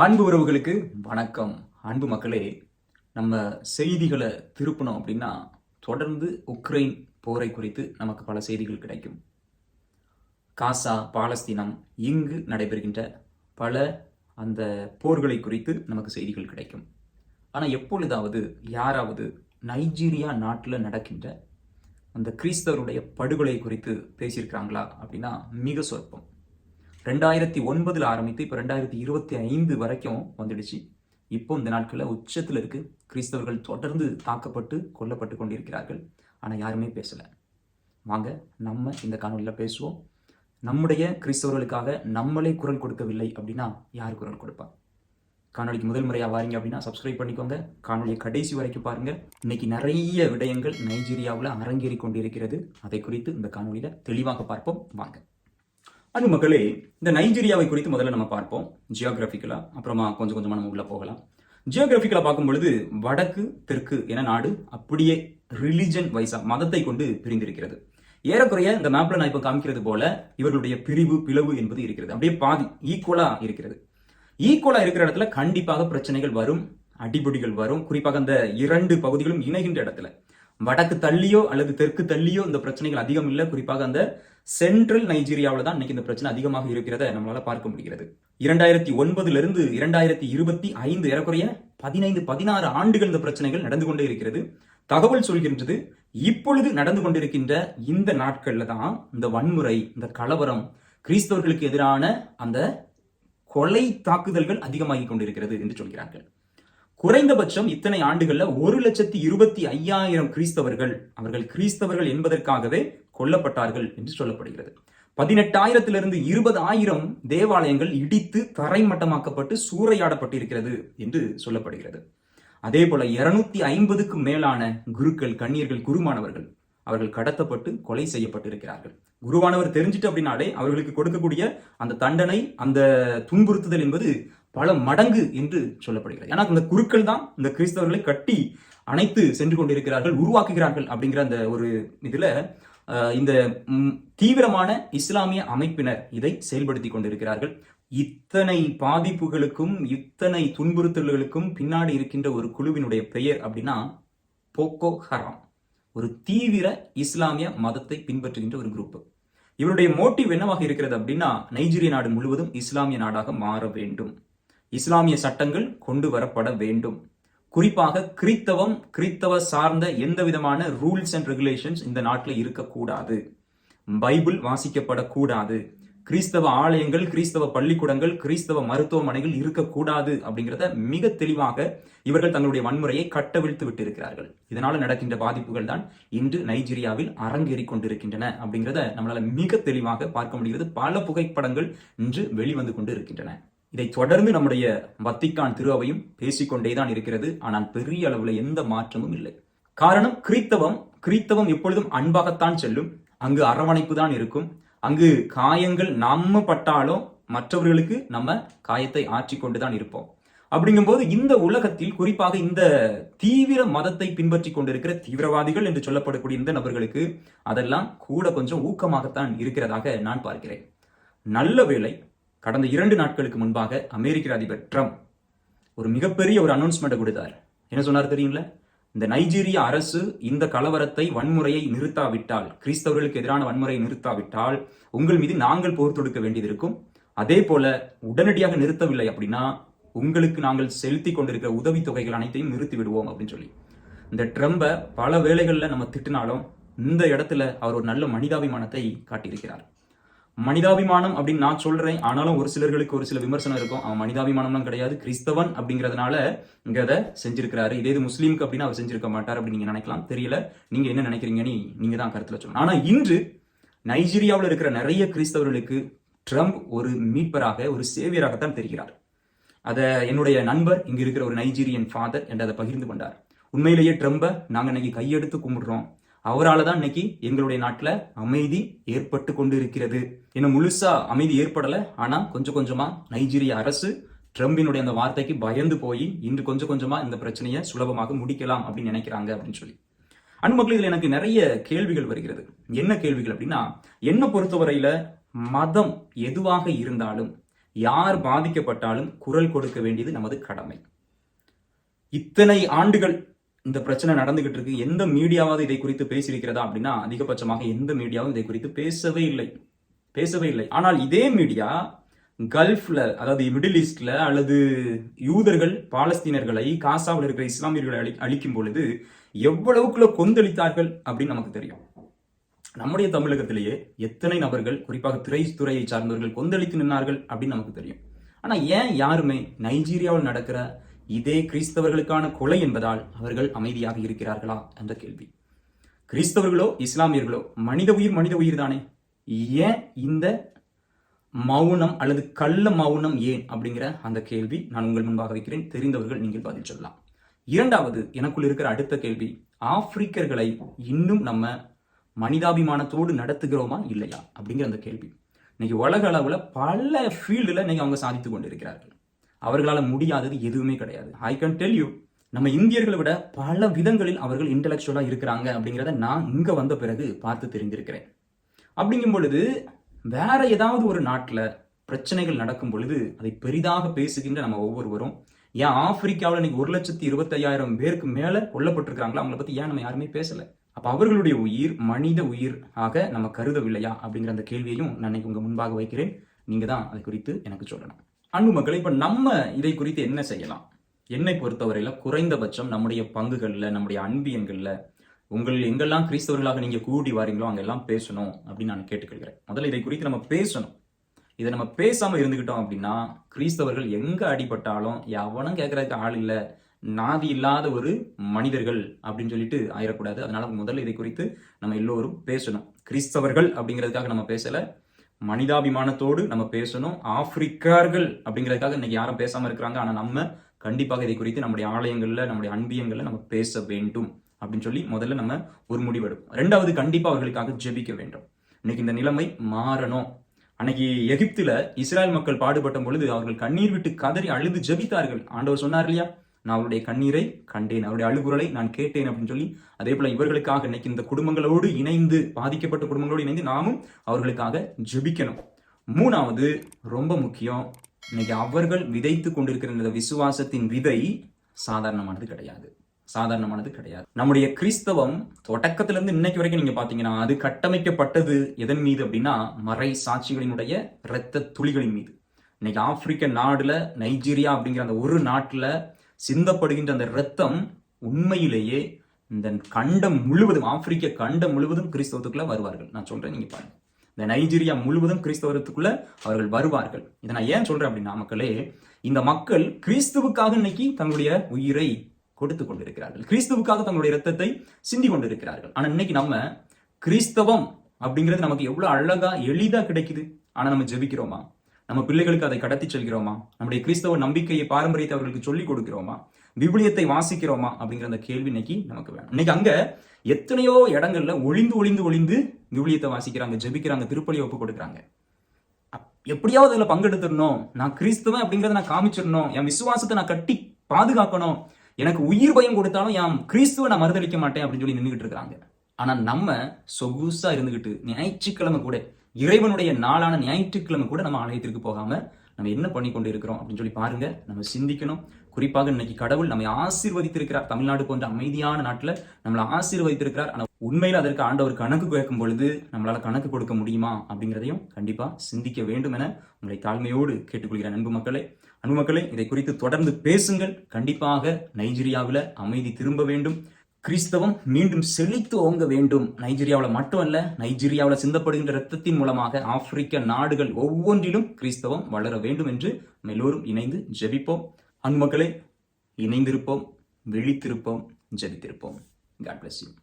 அன்பு உறவுகளுக்கு வணக்கம். அன்பு மக்களே நம்ம செய்திகளை திருப்பணும் அப்படின்னா தொடர்ந்து உக்ரைன் போரை குறித்து நமக்கு பல செய்திகள் கிடைக்கும். காசா பாலஸ்தீனம் இங்கு நடைபெறுகின்ற பல அந்த போர்களை குறித்து நமக்கு செய்திகள் கிடைக்கும். ஆனால் எப்பொழுதாவது யாராவது நைஜீரியா நாட்டில் நடக்கின்ற அந்த கிறிஸ்தவருடைய படுகொலை குறித்து பேசியிருக்கிறாங்களா அப்படின்னா மிக சொற்பம். ரெண்டாயிரத்தி ஒன்பதில் ஆரம்பித்து இப்போ ரெண்டாயிரத்தி இருபத்தி ஐந்து வரைக்கும் வந்துடுச்சு. இப்போ இந்த நாட்களில் உச்சத்தில் இருக்கு. கிறிஸ்தவர்கள் தொடர்ந்து தாக்கப்பட்டு கொல்லப்பட்டு கொண்டிருக்கிறார்கள். ஆனால் யாருமே பேசலை. வாங்க நம்ம இந்த காணொலியில் பேசுவோம். நம்முடைய கிறிஸ்தவர்களுக்காக நம்மளே குரல் கொடுக்கவில்லை அப்படின்னா யார் குரல் கொடுப்பா? காணொலிக்கு முதல் முறையாக வாரீங்க அப்படின்னா சப்ஸ்கிரைப் பண்ணிக்கோங்க. காணொலியை கடைசி வரைக்கும் பாருங்கள் இன்னைக்கு நிறைய விடயங்கள் நைஜீரியாவில் அரங்கேறி கொண்டிருக்கிறது. அதை குறித்து இந்த காணொலியில் தெளிவாக பார்ப்போம். வாங்க. அன்பு மக்களே இந்த நைஜீரியாவை குறித்து முதல்ல நம்ம பார்ப்போம். ஜியோகிராஃபிக்கலா அப்புறமா கொஞ்சம் கொஞ்சமா நம்ம உள்ள போகலாம். ஜியோகிராஃபிக்கலா பார்க்கும் பொழுது வடக்கு தெற்கு என நாடு அப்படியே ரிலிஜன் வைஸா மதத்தை கொண்டு பிரிந்திருக்கிறது. ஏறக்குறைய இந்த மேப்ல நான் இப்போ காமிக்கிறது போல இவர்களுடைய பிரிவு பிளவு என்பது இருக்கிறது. அப்படியே பாதி ஈக்குவலா இருக்கிறது. ஈக்குவலா இருக்கிற இடத்துல கண்டிப்பாக பிரச்சனைகள் வரும் அடிபடிகள் வரும். குறிப்பாக அந்த இரண்டு பகுதிகளும் இணைகின்ற இடத்துல. வடக்கு தள்ளியோ அல்லது தெற்கு தள்ளியோ இந்த பிரச்சனைகள் அதிகம் இல்லை. குறிப்பாக அந்த சென்ட்ரல் நைஜீரியாவில் தான் இன்னைக்கு இந்த பிரச்சனை அதிகமாக இருக்கிறத நம்மளால பார்க்க முடிகிறது. இரண்டாயிரத்தி ஒன்பதுல இருந்து இரண்டாயிரத்தி இருபத்தி ஐந்து ஏறக்குறைய பதினைந்து பதினாறு ஆண்டுகள் இந்த பிரச்சனைகள் நடந்து கொண்டே இருக்கிறது. தகவல் சொல்கின்றது இப்பொழுது நடந்து கொண்டிருக்கின்ற இந்த நாட்கள்ல தான் இந்த வன்முறை இந்த கலவரம் கிறிஸ்தவர்களுக்கு எதிரான அந்த கொலை தாக்குதல்கள் அதிகமாகிக் கொண்டிருக்கிறது என்று சொல்கிறார்கள். குறைந்தபட்சம் இத்தனை ஆண்டுகள்ல ஒரு லட்சத்தி இருபத்தி ஐயாயிரம் கிறிஸ்தவர்கள் அவர்கள் கிறிஸ்தவர்கள் என்பதற்காகவே கொல்லப்பட்டார்கள் என்று சொல்லப்படுகிறது. பதினெட்டாயிரத்திலிருந்து இருபது ஆயிரம் தேவாலயங்கள் இடித்து தரைமட்டமாக்கப்பட்டு சூறையாடப்பட்டிருக்கிறது என்று சொல்லப்படுகிறது. அதே போல இருநூத்தி ஐம்பதுக்கும் மேலான குருக்கள் கண்ணியர்கள் குருமானவர்கள் அவர்கள் கடத்தப்பட்டு கொலை செய்யப்பட்டிருக்கிறார்கள். குருவானவர் தெரிஞ்சிட்டு அப்படின்னாலே அவர்களுக்கு கொடுக்கக்கூடிய அந்த தண்டனை அந்த துன்புறுத்துதல் என்பது பல மடங்கு என்று சொல்லப்படுகிறது. ஏன்னா இந்த குருக்கள் தான் இந்த கிறிஸ்தவர்களை கட்டி அணைத்து சென்று கொண்டிருக்கிறார்கள் உருவாக்குகிறார்கள் அப்படிங்கிற அந்த ஒரு இதுல இந்த தீவிரமான இஸ்லாமிய அமைப்பினர் இதை செயல்படுத்தி கொண்டிருக்கிறார்கள். இத்தனை பாதிப்புகளுக்கும் இத்தனை துன்புறுத்தல்களுக்கும் பின்னாடி இருக்கின்ற ஒரு குழுவினுடைய பெயர் அப்படின்னா போக்கோ ஹராம். ஒரு தீவிர இஸ்லாமிய மதத்தை பின்பற்றுகின்ற ஒரு குரூப் இவருடைய மோட்டிவ் என்னவாக இருக்கிறது அப்படின்னா நைஜீரிய நாடு முழுவதும் இஸ்லாமிய நாடாக மாற வேண்டும். இஸ்லாமிய சட்டங்கள் கொண்டு வரப்பட வேண்டும். குறிப்பாக கிறித்தவம் கிறித்தவ சார்ந்த எந்த விதமான ரூல்ஸ் அண்ட் ரெகுலேஷன்ஸ் இந்த நாட்டில் இருக்கக்கூடாது. பைபிள் வாசிக்கப்படக்கூடாது. கிறிஸ்தவ ஆலயங்கள் கிறிஸ்தவ பள்ளிக்கூடங்கள் கிறிஸ்தவ மருத்துவமனைகள் இருக்கக்கூடாது அப்படிங்கிறத மிக தெளிவாக இவர்கள் தங்களுடைய வன்முறையை கட்டவிழ்த்து விட்டிருக்கிறார்கள். இதனால நடக்கின்ற பாதிப்புகள் தான் இன்று நைஜீரியாவில் அரங்கேறி கொண்டிருக்கின்றன அப்படிங்கிறத நம்மளால மிக தெளிவாக பார்க்க முடிகிறது. பல புகைப்படங்கள் இன்று வெளிவந்து கொண்டு இருக்கின்றன. இதை தொடர்ந்து நம்முடைய வத்திக்கான் திருவையும் பேசிக்கொண்டே தான் இருக்கிறது. ஆனால் பெரிய அளவில் எந்த மாற்றமும் இல்லை. காரணம் கிறித்தவம் கிறித்தவம் எப்பொழுதும் அன்பாகத்தான் செல்லும். அங்கு அரவணைப்பு தான் இருக்கும். அங்கு காயங்கள் நம்ம பட்டாலும் மற்றவர்களுக்கு நம்ம காயத்தை ஆற்றிக்கொண்டு தான் இருப்போம். அப்படிங்கும்போது இந்த உலகத்தில் குறிப்பாக இந்த தீவிர மதத்தை பின்பற்றி கொண்டிருக்கிற தீவிரவாதிகள் என்று சொல்லப்படக்கூடிய இந்த நபர்களுக்கு அதெல்லாம் கூட கொஞ்சம் ஊக்கமாகத்தான் இருக்கிறதாக நான் பார்க்கிறேன். நல்ல வேலை கடந்த இரண்டு நாட்களுக்கு முன்பாக அமெரிக்க அதிபர் ட்ரம்ப் ஒரு மிகப்பெரிய ஒரு அனௌன்ஸ்மெண்ட் கொடுத்தார். என்ன சொன்னார் தெரியுங்களா? இந்த நைஜீரிய அரசு இந்த கலவரத்தை வன்முறையை நிறுத்தாவிட்டால் கிறிஸ்தவர்களுக்கு எதிரான வன்முறையை நிறுத்தாவிட்டால் உங்கள் மீது நாங்கள் போர் தொடுக்க வேண்டியது இருக்கும். அதே போல உடனடியாக நிறுத்தவில்லை அப்படின்னா உங்களுக்கு நாங்கள் செலுத்தி கொண்டிருக்கிற உதவித்தொகைகள் அனைத்தையும் நிறுத்தி விடுவோம் அப்படின்னு சொல்லி. இந்த ட்ரம்பை பல வேலைகளில் நம்ம திட்டினாலும் இந்த இடத்துல அவர் ஒரு நல்ல மனிதாபிமானத்தை காட்டியிருக்கிறார். மனிதாபிமானம் அப்படின்னு நான் சொல்றேன். ஆனாலும் ஒரு சிலர்களுக்கு ஒரு சில விமர்சனம் இருக்கும். அவன் மனிதாபிமானம்லாம் கிடையாது. கிறிஸ்தவன் அப்படிங்கிறதுனால இங்க அதை செஞ்சிருக்கிறாரு. இதே இது முஸ்லீமுக்கு அப்படின்னு அவர் செஞ்சிருக்க மாட்டார் அப்படின்னு நீங்க நினைக்கலாம். தெரியல. நீங்க என்ன நினைக்கிறீங்கன்னு நீங்க தான் கருத்துல சொல்லணும். ஆனா இன்று நைஜீரியாவில் இருக்கிற நிறைய கிறிஸ்தவர்களுக்கு ட்ரம்ப் ஒரு மீட்பராக ஒரு சேவியராகத்தான் தெரிகிறார். அதை என்னுடைய நண்பர் இங்க இருக்கிற ஒரு நைஜீரியன் ஃபாதர் என்று அதை பகிர்ந்து கொண்டார். உண்மையிலேயே ட்ரம்பை நாங்க இன்னைக்கு கையெடுத்து கும்பிடுறோம். அவரால் தான் இன்னைக்கு எங்களுடைய நாட்டில் அமைதி ஏற்பட்டு கொண்டு இருக்கிறது இன்னும் முழுசா அமைதி ஏற்படலை. ஆனால் கொஞ்சம் கொஞ்சமாக நைஜீரிய அரசு ட்ரம்பினுடைய அந்த வார்த்தைக்கு பயந்து போய் இன்று கொஞ்சம் கொஞ்சமாக இந்த பிரச்சனையை சுலபமாக முடிக்கலாம் அப்படின்னு நினைக்கிறாங்க அப்படின்னு சொல்லி. அன்புமக்கள் இதில் எனக்கு நிறைய கேள்விகள் வருகிறது. என்ன கேள்விகள் அப்படின்னா என்னை பொறுத்தவரையில் மதம் எதுவாக இருந்தாலும் யார் பாதிக்கப்பட்டாலும் குரல் கொடுக்க வேண்டியது நமது கடமை. இத்தனை ஆண்டுகள் இந்த பிரச்சனை நடந்துகிட்டு இருக்கு. எந்த மீடியாவது இதை குறித்து பேசியிருக்கிறதா அப்படின்னா அதிகபட்சமாக எந்த மீடியாவும் இதை குறித்து பேசவே இல்லை. பேசவே இல்லை. ஆனால் இதே மீடியா கல்ஃப்ல அதாவது மிடில் ஈஸ்ட்ல அல்லது யூதர்கள் பாலஸ்தீனர்களை காசாவில் இருக்கிற இஸ்லாமியர்களை அழி அழிக்கும் பொழுது எவ்வளவுக்குள்ள கொந்தளித்தார்கள் அப்படின்னு நமக்கு தெரியும். நம்முடைய தமிழகத்திலேயே எத்தனை நபர்கள் குறிப்பாக திரைத்துறையை சார்ந்தவர்கள் கொந்தளித்து நின்றார்கள் அப்படின்னு நமக்கு தெரியும். ஆனா ஏன் யாருமே நைஜீரியாவில் நடக்கிற இதே கிறிஸ்தவர்களுக்கான கொலை என்பதால் அவர்கள் அமைதியாக இருக்கிறார்களா என்ற கேள்வி. கிறிஸ்தவர்களோ இஸ்லாமியர்களோ மனித உயிர் மனித உயிர் தானே. ஏன் இந்த மௌனம் அல்லது கள்ள மௌனம் ஏன் அப்படிங்கிற அந்த கேள்வி நான் உங்கள் முன்பாக வைக்கிறேன். தெரிந்தவர்கள் நீங்கள் பதில் சொல்லலாம். இரண்டாவது எனக்குள் இருக்கிற அடுத்த கேள்வி ஆப்பிரிக்கர்களை இன்னும் நம்ம மனிதாபிமானத்தோடு நடத்துகிறோமா இல்லையா அப்படிங்கிற அந்த கேள்வி. இன்னைக்கு உலக அளவில் பல ஃபீல்டில் இன்னைக்கு அவங்க சாதித்து கொண்டிருக்கிறார்கள். அவர்களால் முடியாதது எதுவுமே கிடையாது. ஐ கேன் டெல் யூ நம்ம இந்தியர்களை விட பல விதங்களில் அவர்கள் இன்டலெக்சுவலாக இருக்கிறாங்க அப்படிங்கிறத நான் இங்கே வந்த பிறகு பார்த்து தெரிஞ்சிருக்கிறேன். அப்படிங்கும் பொழுது வேற ஏதாவது ஒரு நாட்டில் பிரச்சனைகள் நடக்கும் பொழுது அதை பெரிதாக பேசுகின்ற நம்ம ஒவ்வொருவரும் ஏன் ஆப்பிரிக்காவில் இன்னைக்கு ஒரு லட்சத்தி இருபத்தையாயிரம் பேருக்கு மேலே கொல்லப்பட்டிருக்காங்களா அவங்கள பற்றி ஏன் நம்ம யாருமே பேசலை? அப்போ அவர்களுடைய உயிர் மனித உயிர் ஆக நம்ம கருதவில்லையா? அப்படிங்கிற அந்த கேள்வியையும் நான் இன்னைக்கு உங்கள் முன்பாக வைக்கிறேன். நீங்கள் தான் அதை குறித்து எனக்கு சொல்லணும். அன்பு மக்கள் இப்போ நம்ம இதை குறித்து என்ன செய்யலாம்? என்னை பொறுத்தவரையில் குறைந்தபட்சம் நம்முடைய பங்குகளில் நம்முடைய அன்பியன்களில் உங்கள் எங்கெல்லாம் கிறிஸ்தவர்களாக நீங்கள் கூடி வாரீங்களோ அங்கெல்லாம் பேசணும் அப்படின்னு நான் கேட்டுக்கொள்கிறேன். முதல்ல இதை குறித்து நம்ம பேசணும். இதை நம்ம பேசாமல் இருந்துக்கிட்டோம் அப்படின்னா கிறிஸ்தவர்கள் எங்கே அடிபட்டாலும் எவனும் கேட்கறதுக்கு ஆள் இல்லை நாதி இல்லாத ஒரு மனிதர்கள் அப்படின்னு சொல்லிட்டு ஆயிடக்கூடாது அதனால முதல்ல இதை குறித்து நம்ம எல்லோரும் பேசணும். கிறிஸ்தவர்கள் அப்படிங்கிறதுக்காக நம்ம பேசலை. மனிதாபிமானத்தோடு நம்ம பேசணும். ஆப்பிரிக்கார்கள் அப்படிங்கிறதுக்காக இன்னைக்கு யாரும் பேசாமல் இருக்கிறாங்க. ஆனால் நம்ம கண்டிப்பாக இதை குறித்து நம்முடைய ஆலயங்களில் நம்முடைய அன்பியங்களில் நம்ம பேச வேண்டும் அப்படின்னு சொல்லி முதல்ல நம்ம ஒரு முடிவெடுப்போம் ரெண்டாவது கண்டிப்பாக அவர்களுக்காக ஜெபிக்க வேண்டும். இன்னைக்கு இந்த நிலைமை மாறணும். அன்னைக்கு எகிப்துல இஸ்ரேல் மக்கள் பாடுபட்ட பொழுது அவர்கள் கண்ணீர் விட்டு கதறி அழுது ஜெபித்தார்கள். ஆண்டவர் சொன்னார் இல்லையா? நான் அவருடைய கண்ணீரை கண்டேன் அவருடைய அழுகுரலை நான் கேட்டேன் அப்படின்னு சொல்லி அதே போல இவர்களுக்காக இன்னைக்கு இந்த குடும்பங்களோடு இணைந்து பாதிக்கப்பட்ட குடும்பங்களோடு இணைந்து நாமும் அவர்களுக்காக ஜெபிக்கணும். மூணாவது ரொம்ப முக்கியம் இன்னைக்கு அவர்கள் விதைத்து கொண்டிருக்கிற இந்த விசுவாசத்தின் விதை சாதாரணமானது கிடையாது. சாதாரணமானது கிடையாது. நம்முடைய கிறிஸ்தவம் தொடக்கத்திலிருந்து இன்னைக்கு வரைக்கும் நீங்க பாத்தீங்கன்னா அது கட்டமைக்கப்பட்டது எதன் மீது அப்படின்னா மறை சாட்சிகளினுடைய இரத்த துளிகளின் மீது. இன்னைக்கு ஆப்பிரிக்க நாடுல நைஜீரியா அப்படிங்கிற அந்த ஒரு நாட்டுல சிந்தப்படுகின்ற அந்த இரத்தம் உண்மையிலேயே இந்த கண்டம் முழுவதும் ஆப்பிரிக்க கண்டம் முழுவதும் கிறிஸ்தவத்துக்குள்ள வருவார்கள். நான் சொல்றேன் நீங்க பாருங்க. இந்த நைஜீரியா முழுவதும் கிறிஸ்தவத்துக்குள்ள அவர்கள் வருவார்கள். இதை நான் ஏன் சொல்றேன் அப்படின்னா மக்களே இந்த மக்கள் கிறிஸ்துவுக்காக இன்னைக்கு தங்களுடைய உயிரை கொடுத்து கொண்டிருக்கிறார்கள். கிறிஸ்துவுக்காக தங்களுடைய ரத்தத்தை சிந்தி கொண்டிருக்கிறார்கள். ஆனா இன்னைக்கு நம்ம கிறிஸ்தவம் அப்படிங்கிறது நமக்கு எவ்வளவு அழகா எளிதா கிடைக்குது. ஆனா நம்ம ஜெபிக்கிறோமா? நம்ம பிள்ளைகளுக்கு அதை கடத்தி செல்கிறோமா? நம்முடைய கிறிஸ்தவ நம்பிக்கையை பாரம்பரியத்தை அவர்களுக்கு சொல்லிக் கொடுக்கிறோமா? விவிலியத்தை வாசிக்கிறோமா? அப்படிங்கிற அந்த கேள்வி இன்னைக்கு நமக்கு வேணும். இன்னைக்கு அங்க எத்தனையோ இடங்கள்ல ஒளிந்து ஒளிந்து ஒளிந்து விவிலியத்தை வாசிக்கிறாங்க ஜெபிக்கிறாங்க திருப்பலி ஒப்பு கொடுக்குறாங்க. எப்படியாவது அதில் பங்கெடுத்துடணும். நான் கிறிஸ்தவன் அப்படிங்கிறத நான் காமிச்சிடணும். என் விசுவாசத்தை நான் கட்டி பாதுகாக்கணும். எனக்கு உயிர் பயம் கொடுத்தாலும் என் கிறிஸ்துவ நான் மறுதளிக்க மாட்டேன் அப்படின்னு சொல்லி நின்றுகிட்டு இருக்காங்க ஆனா நம்ம சொகுசா இருந்துகிட்டு ஞாயிற்றுக்கிழமை கூட இறைவனுடைய நாளான ஞாயிற்றுக்கிழமை கூட நம்ம ஆலயத்திற்கு போகாம நம்ம என்ன பண்ணி கொண்டு இருக்கிறோம் அப்படின்னு சொல்லி பாருங்க. நம்ம சிந்திக்கணும். குறிப்பாக இன்னைக்கு கடவுள் நம்மை ஆசீர்வதித்திருக்கிறார். தமிழ்நாடு போன்ற அமைதியான நாட்டில் நம்மளை ஆசீர்வதித்திருக்கிறார். ஆனால் உண்மையில் அதற்கு ஆண்டவர் கணக்கு கேட்கும் பொழுது நம்மளால் கணக்கு கொடுக்க முடியுமா அப்படிங்கிறதையும் கண்டிப்பாக சிந்திக்க வேண்டும் என உங்களை தாழ்மையோடு கேட்டுக்கொள்கிறேன் அன்பு மக்களே. அன்பு மக்களை இதை குறித்து தொடர்ந்து பேசுங்கள். கண்டிப்பாக நைஜீரியாவில் அமைதி திரும்ப வேண்டும். கிறிஸ்தவம் மீண்டும் செழித்து ஓங்க வேண்டும். நைஜீரியாவில் மட்டுமல்ல நைஜீரியாவில் சிந்தப்படுகின்ற ரத்தத்தின் மூலமாக ஆப்பிரிக்க நாடுகள் ஒவ்வொன்றிலும் கிறிஸ்தவம் வளர வேண்டும் என்று எல்லோரும் இணைந்து ஜெபிப்போம். அன்பு இணைந்திருப்போம் விழித்திருப்போம் ஜெபித்திருப்போம். God bless you